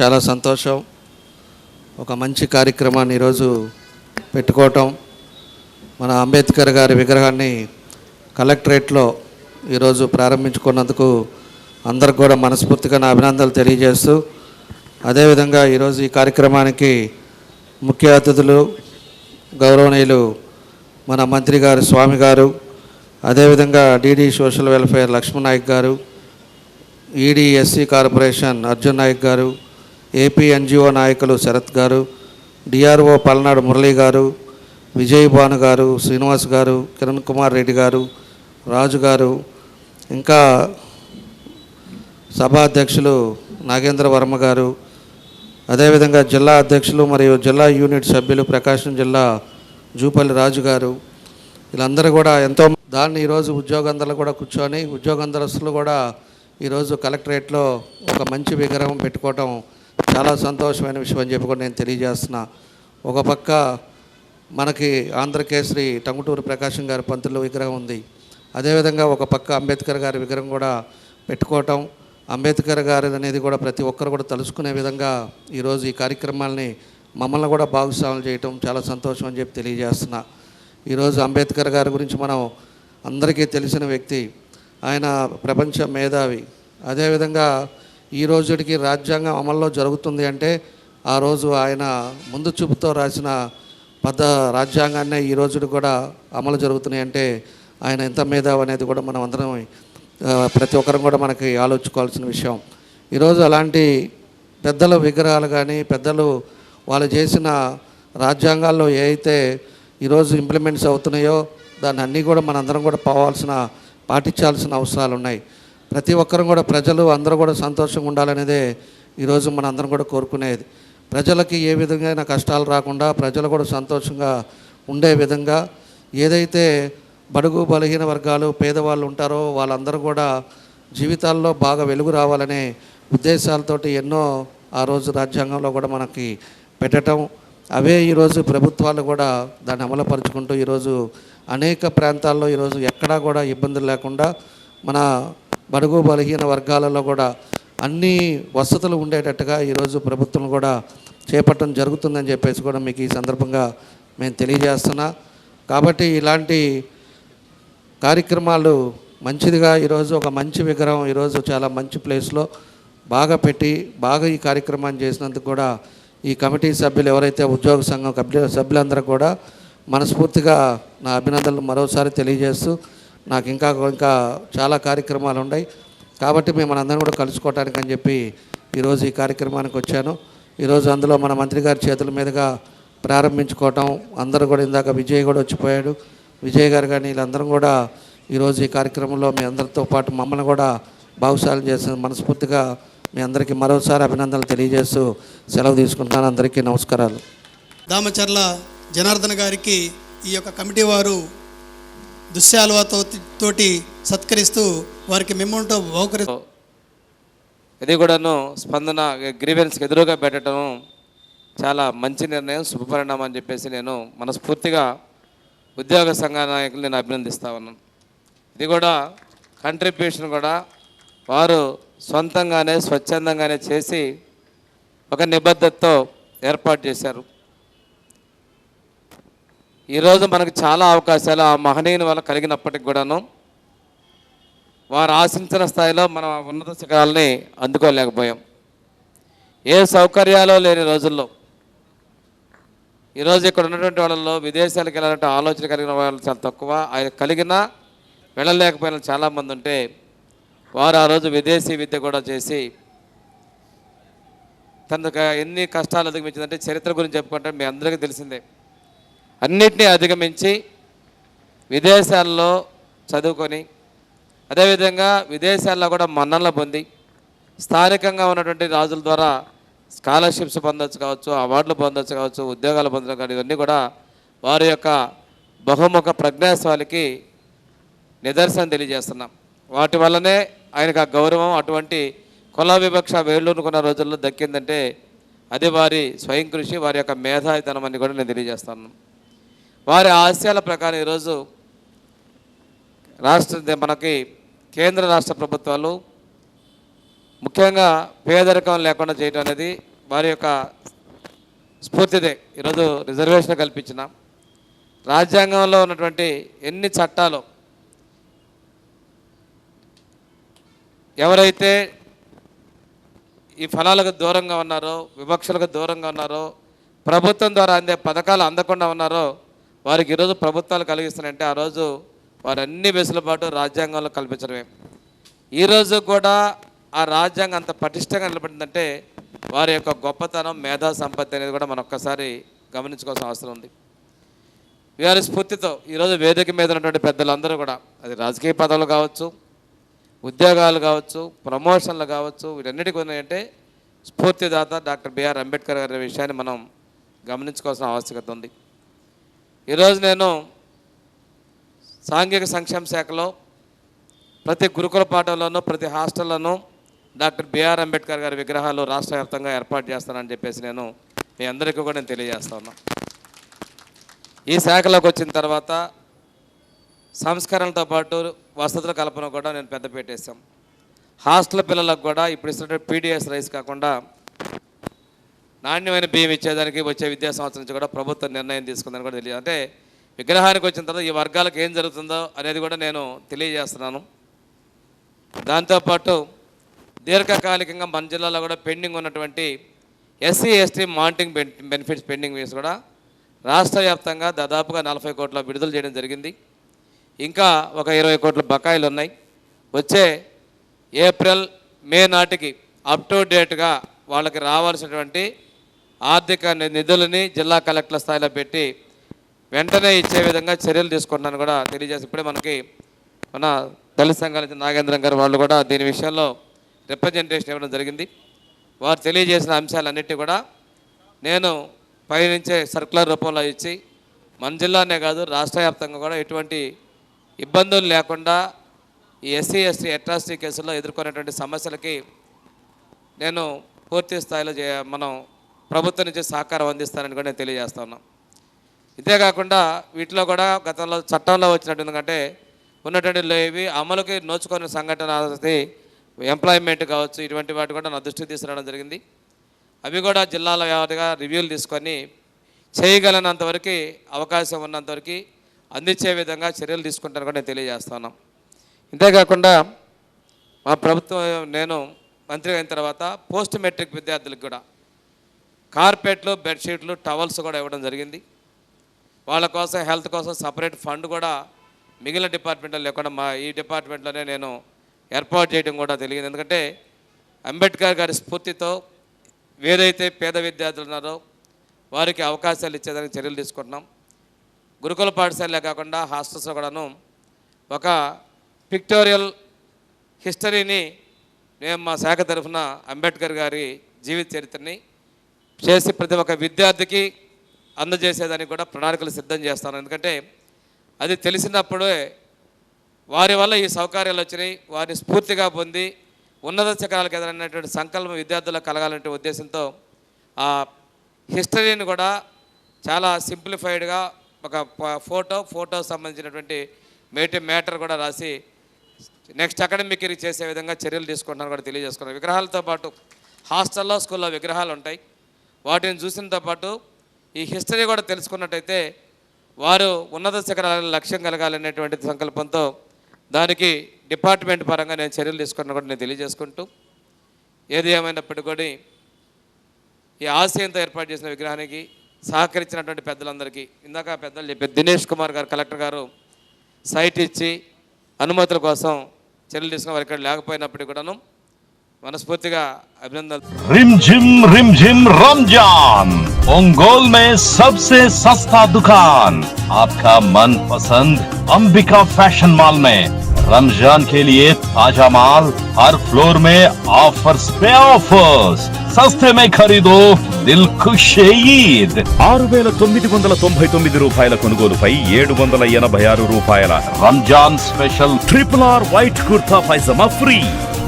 చాలా సంతోషం. ఒక మంచి కార్యక్రమాన్ని ఈరోజు పెట్టుకోవటం. మన అంబేద్కర్ గారి విగ్రహాన్ని కలెక్టరేట్లో ఈరోజు ప్రారంభించుకున్నందుకు అందరికి కూడా మనస్ఫూర్తిగా నా అభినందనలు తెలియజేస్తూ అదేవిధంగా ఈరోజు ఈ కార్యక్రమానికి ముఖ్య అతిథులు గౌరవనీయులు మన మంత్రి గారు స్వామి గారు అదేవిధంగా DD social welfare Lakshman Naik గారు ED SC corporation Arjun Naik గారు ఏపీ ఎన్జిఓ నాయకులు శరత్ గారు డిఆర్ఓ పల్నాడు మురళీ గారు విజయ్ భాను గారు శ్రీనివాస్ గారు కిరణ్ కుమార్ రెడ్డి గారు రాజు గారు ఇంకా సభా అధ్యక్షులు నాగేంద్ర వర్మ గారు అదేవిధంగా జిల్లా అధ్యక్షులు మరియు జిల్లా యూనిట్ సభ్యులు ప్రకాశం జిల్లా జూపల్లి రాజు గారు. వీళ్ళందరూ కూడా ఎంతో దాన్ని ఈరోజు ఉద్యోగందరూ కూడా కూర్చొని ఉద్యోగందరస్తులు కూడా ఈరోజు కలెక్టరేట్లో ఒక మంచి విగ్రహం పెట్టుకోవటం చాలా సంతోషమైన విషయం అని చెప్పి కూడా నేను తెలియజేస్తున్నా. ఒక పక్క మనకి ఆంధ్రకేసరి టంగుటూరు ప్రకాశం గారి పంతులు విగ్రహం ఉంది. అదేవిధంగా ఒక పక్క అంబేద్కర్ గారి విగ్రహం కూడా పెట్టుకోవటం అంబేద్కర్ గారి అనేది కూడా ప్రతి ఒక్కరు కూడా తలుసుకునే విధంగా ఈరోజు ఈ కార్యక్రమాల్ని మమ్మల్ని కూడా భాగస్వాములు చేయటం చాలా సంతోషం అని చెప్పి తెలియజేస్తున్నా. ఈరోజు అంబేద్కర్ గారి గురించి మనం అందరికీ తెలిసిన వ్యక్తి ఆయన ప్రపంచ మేధావి. అదేవిధంగా ఈ రోజుకి రాజ్యాంగం అమల్లో జరుగుతుంది అంటే ఆ రోజు ఆయన ముందు చూపుతో రాసిన పద రాజ్యాంగాన్నే ఈ రోజుడు కూడా అమలు జరుగుతున్నాయి అంటే ఆయన ఎంత మేధావు అనేది కూడా మనం అందరం ప్రతి ఒక్కరం కూడా మనకి ఆలోచించుకోవాల్సిన విషయం. ఈరోజు అలాంటి పెద్దల విగ్రహాలు కానీ పెద్దలు వాళ్ళు చేసిన రాజ్యాంగాల్లో ఏ అయితే ఈరోజు ఇంప్లిమెంట్స్ అవుతున్నాయో దాన్ని అన్నీ కూడా మనందరం కూడా పోవాల్సిన పాటించాల్సిన అవసరాలు ఉన్నాయి. ప్రతి ఒక్కరూ కూడా ప్రజలు అందరూ కూడా సంతోషంగా ఉండాలనేదే ఈరోజు మనందరం కూడా కోరుకునేది. ప్రజలకి ఏ విధంగా కష్టాలు రాకుండా ప్రజలు కూడా సంతోషంగా ఉండే విధంగా ఏదైతే బడుగు బలహీన వర్గాలు పేదవాళ్ళు ఉంటారో వాళ్ళందరూ కూడా జీవితాల్లో బాగా వెలుగు రావాలనే ఉద్దేశాలతోటి ఎన్నో ఆ రోజు రాజ్యాంగంలో కూడా మనకి పెట్టడం అవే ఈరోజు ప్రభుత్వాలు కూడా దాన్ని అమలుపరుచుకుంటూ ఈరోజు అనేక ప్రాంతాల్లో ఈరోజు ఎక్కడా కూడా ఇబ్బందులు లేకుండా మన బడుగు బలహీన వర్గాలలో కూడా అన్ని వసతులు ఉండేటట్టుగా ఈరోజు ప్రభుత్వం కూడా చేపట్టడం జరుగుతుందని చెప్పేసి కూడా మీకు ఈ సందర్భంగా మేము తెలియజేస్తున్నా. కాబట్టి ఇలాంటి కార్యక్రమాలు మంచిదిగా ఈరోజు ఒక మంచి విగ్రహం ఈరోజు చాలా మంచి ప్లేస్లో బాగా పెట్టి బాగా ఈ కార్యక్రమాన్ని చేసినందుకు కూడా ఈ కమిటీ సభ్యులు ఎవరైతే ఉద్యోగ సంఘం కమిటీ సభ్యులందరూ కూడా మనస్ఫూర్తిగా నా అభినందనలు మరోసారి తెలియజేస్తూ నాకు ఇంకా ఇంకా చాలా కార్యక్రమాలు ఉన్నాయి. కాబట్టి మేము అందరం కూడా కలుసుకోవటానికి అని చెప్పి ఈరోజు ఈ కార్యక్రమానికి వచ్చాను. ఈరోజు అందులో మన మంత్రి గారి చేతుల మీదుగా ప్రారంభించుకోవటం అందరూ కూడా ఇందాక విజయ్ కూడా వచ్చిపోయాడు. విజయ్ గారు కానీ వీళ్ళందరం కూడా ఈరోజు ఈ కార్యక్రమంలో మీ అందరితో పాటు మమ్మల్ని కూడా భాగస్వామ్యం చేసిన మనస్ఫూర్తిగా మీ అందరికీ మరోసారి అభినందనలు తెలియజేస్తూ సెలవు తీసుకుంటున్నాను. అందరికీ నమస్కారాలు. దామచర్ల జనార్దన్ గారికి ఈ యొక్క కమిటీ వారు దుశ్యాలువతో తోటి సత్కరిస్తూ వారికి మెమోంటో బహుకరి ఇది కూడాను స్పందన గ్రీవెన్స్కి ఎదురుగా పెట్టడం చాలా మంచి నిర్ణయం శుభపరిణామం అని చెప్పేసి నేను మనస్ఫూర్తిగా ఉద్యోగ సంఘ నాయకులు నేను అభినందిస్తా ఉన్నాను. ఇది కూడా కంట్రిబ్యూషన్ కూడా వారు సొంతంగానే స్వచ్ఛందంగానే చేసి ఒక నిబద్ధతతో ఏర్పాటు చేశారు. ఈరోజు మనకు చాలా అవకాశాలు ఆ మహనీయుని వల్ల కలిగినప్పటికి కూడాను వారు ఆశించిన స్థాయిలో మనం ఆ ఉన్నత శిఖరాలని అందుకోలేకపోయాం. ఏ సౌకర్యాలు లేని రోజుల్లో ఈరోజు ఇక్కడ ఉన్నటువంటి వాళ్ళలో విదేశాలకు వెళ్ళాలంటే ఆలోచన కలిగిన వాళ్ళు చాలా తక్కువ. ఆయన కలిగినా వెళ్ళలేకపోయిన చాలామంది ఉంటే వారు ఆ రోజు విదేశీ విద్య కూడా చేసి తనకు ఎన్ని కష్టాలు అధిగమించిందంటే చరిత్ర గురించి చెప్పుకుంటే మీ అందరికీ తెలిసిందే. అన్నిటినీ అధిగమించి విదేశాల్లో చదువుకొని అదేవిధంగా విదేశాల్లో కూడా మన్ననలు పొంది స్థానికంగా ఉన్నటువంటి రాజుల ద్వారా స్కాలర్షిప్స్ పొందొచ్చు కావచ్చు అవార్డులు పొందొచ్చు కావచ్చు ఉద్యోగాలు పొందడం కానీ ఇవన్నీ కూడా వారి యొక్క బహుముఖ ప్రజ్ఞాశాలికి నిదర్శనం తెలియజేస్తున్నాం. వాటి వల్లనే ఆయనకు ఆ గౌరవం అటువంటి కుల వివక్ష వేళ్ళూనుకున్న రోజుల్లో దక్కిందంటే అది వారి స్వయం కృషి వారి యొక్క మేధావితనం అని కూడా నేను తెలియజేస్తాను. వారి ఆశయాల ప్రకారం ఈరోజు రాష్ట్ర మనకి కేంద్ర రాష్ట్ర ప్రభుత్వాలు ముఖ్యంగా పేదరికం లేకుండా చేయడం అనేది వారి యొక్క స్ఫూర్తిదే. ఈరోజు రిజర్వేషన్ కల్పించిన రాజ్యాంగంలో ఉన్నటువంటి ఎన్ని చట్టాలు ఎవరైతే ఈ ఫలాలకు దూరంగా ఉన్నారో వివక్షలకు దూరంగా ఉన్నారో ప్రభుత్వం ద్వారా అందే పథకాలు అందకుండా ఉన్నారో వారికి ఈరోజు ప్రభుత్వాలు కలిగిస్తున్నాయంటే ఆ రోజు వారు అన్ని వెసులుబాటు రాజ్యాంగంలో కల్పించడమే. ఈరోజు కూడా ఆ రాజ్యాంగం అంత పటిష్టంగా నిలబడిందంటే వారి యొక్క గొప్పతనం మేధా సంపత్తి అనేది కూడా మనం ఒక్కసారి గమనించుకోవాల్సిన అవసరం ఉంది. వారి స్ఫూర్తితో ఈరోజు వేదిక మీద ఉన్నటువంటి పెద్దలందరూ కూడా అది రాజకీయ పదవులు కావచ్చు ఉద్యోగాలు కావచ్చు ప్రమోషన్లు కావచ్చు వీటన్నిటికీ ఉన్నాయంటే స్ఫూర్తిదాత డాక్టర్ బిఆర్ అంబేద్కర్ గారి విషయాన్ని మనం గమనించుకోవాల్సిన ఆవశ్యకత ఉంది. ఈరోజు నేను సాంఘిక సంక్షేమ శాఖలో ప్రతి గురుకుల పాఠంలోనూ ప్రతి హాస్టల్లోనూ డాక్టర్ బిఆర్ అంబేద్కర్ గారి విగ్రహాలు రాష్ట్ర వ్యాప్తంగా ఏర్పాటు చేస్తానని చెప్పేసి నేను మీ అందరికీ కూడా నేను తెలియజేస్తా ఉన్నా. ఈ శాఖలోకి వచ్చిన తర్వాత సంస్కరణలతో పాటు వసతుల కల్పన కూడా నేను పెద్ద పెట్టేశాం హాస్టల్ పిల్లలకు కూడా ఇప్పుడు ఇస్తున్న పీడిఎస్ రైస్ కాకుండా నాణ్యమైన బియ్యం ఇచ్చేదానికి వచ్చే విద్యా సంవత్సరం నుంచి కూడా ప్రభుత్వం నిర్ణయం తీసుకుందని కూడా తెలియదు. అంటే విగ్రహానికి వచ్చిన తర్వాత ఈ వర్గాలకు ఏం జరుగుతుందో అనేది కూడా నేను తెలియజేస్తున్నాను. దాంతోపాటు దీర్ఘకాలికంగా మన జిల్లాలో కూడా పెండింగ్ ఉన్నటువంటి ఎస్సీ ఎస్టీ మాంటింగ్ బెనిఫిట్స్ పెండింగ్ వేసి కూడా రాష్ట్ర వ్యాప్తంగా దాదాపుగా నలభై కోట్ల విడుదల చేయడం జరిగింది. ఇంకా ఒక ఇరవై కోట్ల బకాయిలు ఉన్నాయి. వచ్చే ఏప్రిల్ మే నాటికి అప్ టు డేట్గా వాళ్ళకి రావాల్సినటువంటి ఆర్థిక నిధులని జిల్లా కలెక్టర్ల స్థాయిలో పెట్టి వెంటనే ఇచ్చే విధంగా చర్యలు తీసుకుంటాను కూడా తెలియజేసి ఇప్పుడే మనకి మన దళిత సంఘాల నుంచి నాగేంద్రం గారు వాళ్ళు కూడా దీని విషయంలో రిప్రజెంటేషన్ ఇవ్వడం జరిగింది. వారు తెలియజేసిన అంశాలన్నిటి కూడా నేను పైనుంచే సర్కులర్ రూపంలో ఇచ్చి మన జిల్లానే కాదు రాష్ట్ర వ్యాప్తంగా కూడా ఎటువంటి ఇబ్బందులు లేకుండా ఈ ఎస్సీ ఎస్టీ అట్రాసిటీ కేసుల్లో ఎదుర్కొనేటువంటి సమస్యలకి నేను పూర్తి స్థాయిలో మనం ప్రభుత్వం నుంచి సహకారం అందిస్తానని కూడా నేను తెలియజేస్తా ఉన్నాను ఇంతేకాకుండా వీటిలో కూడా గతంలో చట్టంలో వచ్చినట్టు ఎందుకంటే ఉన్నటువంటి ఇవి అమలుకి నోచుకునే సంఘటన ఎంప్లాయ్మెంట్ కావచ్చు ఇటువంటి వాటి కూడా నా దృష్టికి తీసుకురావడం జరిగింది. అవి కూడా జిల్లాల వ్యాధిగా రివ్యూలు తీసుకొని చేయగలనంతవరకు అవకాశం ఉన్నంతవరకు అందించే విధంగా చర్యలు తీసుకుంటాను కూడా నేను తెలియజేస్తాను ఇంతేకాకుండా మా ప్రభుత్వం నేను మంత్రి అయిన తర్వాత పోస్ట్ మెట్రిక్ విద్యార్థులకు కూడా కార్పెట్లు బెడ్షీట్లు టవల్స్ కూడా ఇవ్వడం జరిగింది. వాళ్ళ కోసం హెల్త్ కోసం సపరేట్ ఫండ్ కూడా మిగిలిన డిపార్ట్మెంట్లో లేకుండా మా ఈ డిపార్ట్మెంట్లోనే నేను ఏర్పాటు చేయడం కూడా తెలియదు ఎందుకంటే అంబేద్కర్ గారి స్ఫూర్తితో వేరైతే పేద విద్యార్థులు ఉన్నారో వారికి అవకాశాలు ఇచ్చేదానికి చర్యలు తీసుకుంటున్నాం. గురుకుల పాఠశాలే కాకుండా హాస్టల్స్లో కూడాను ఒక పిక్టోరియల్ హిస్టరీని మేము మా శాఖ తరఫున అంబేద్కర్ గారి జీవిత చరిత్రని చేసి ప్రతి ఒక్క విద్యార్థికి అందజేసేదానికి కూడా ప్రణాళికలు సిద్ధం చేస్తాను. ఎందుకంటే అది తెలిసినప్పుడే వారి వల్ల ఈ సౌకర్యాలు వచ్చినాయి వారిని స్ఫూర్తిగా పొంది ఉన్నత శిఖరాలకు ఎదురైనటువంటి సంకల్పం విద్యార్థులకు కలగాలనే ఉద్దేశంతో ఆ హిస్టరీని కూడా చాలా సింప్లిఫైడ్గా ఒక ఫోటో ఫోటో సంబంధించినటువంటి మేటి మ్యాటర్ కూడా రాసి నెక్స్ట్ అకాడమిక్ ఇయర్ చేసే విధంగా చర్యలు తీసుకుంటాను కూడా తెలియజేసుకున్నాను. విగ్రహాలతో పాటు హాస్టల్లో స్కూల్లో విగ్రహాలు ఉంటాయి. వాటిని చూసినతో పాటు ఈ హిస్టరీ కూడా తెలుసుకున్నట్టయితే వారు ఉన్నత శిఖరాల లక్ష్యం కలగాలనేటువంటి సంకల్పంతో దానికి డిపార్ట్మెంట్ పరంగా నేను చర్యలు తీసుకున్న కూడా నేను తెలియజేసుకుంటూ ఏది ఏమైనప్పటికీ కూడా ఈ ఆశయంతో ఏర్పాటు చేసిన విగ్రహానికి సహకరించినటువంటి పెద్దలందరికీ ఇందాక పెద్దలు చెప్పారు దినేష్ కుమార్ గారు కలెక్టర్ గారు సైట్ ఇచ్చి అనుమతుల కోసం చర్యలు తీసుకున్న వారు ఇక్కడ లేకపోయినప్పటికీ కూడాను మనస్ఫూర్తిగా అభినందనలు रिम झिम रिम झिम रमजान ओंगोल में सबसे सस्ता दुकान आपका मनपसंद अंबिका फैशन मॉल में रमजान के लिए ताजा माल हर फ्लोर में ऑफर्स पे ऑफर्स सस्ते में खरीदो दिल खुश ईद ఆరు వేల తొమ్మిది వందల తొంభై తొమ్మిది రూపాయల కొనుగోలుపై ఏడు వందల ఎనభై ఆరు రూపాయల Ramzan special triple R white kurta pyjama free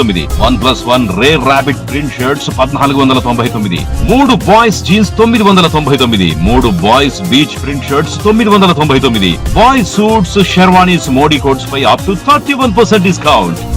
తొమ్మిది. One plus one ray rabbit print shirts పద్నాలుగు వందల తొంభై తొమ్మిది. మూడు బాయ్స్ జీన్స్ తొమ్మిది వందల తొంభై తొమ్మిది. మూడు బాయ్స్ బీచ్ ప్రింట్ షర్ట్స్ తొమ్మిది వందల తొంభై తొమ్మిది. Boys suits sherwanis Modi coats pi up to thirty one percent discount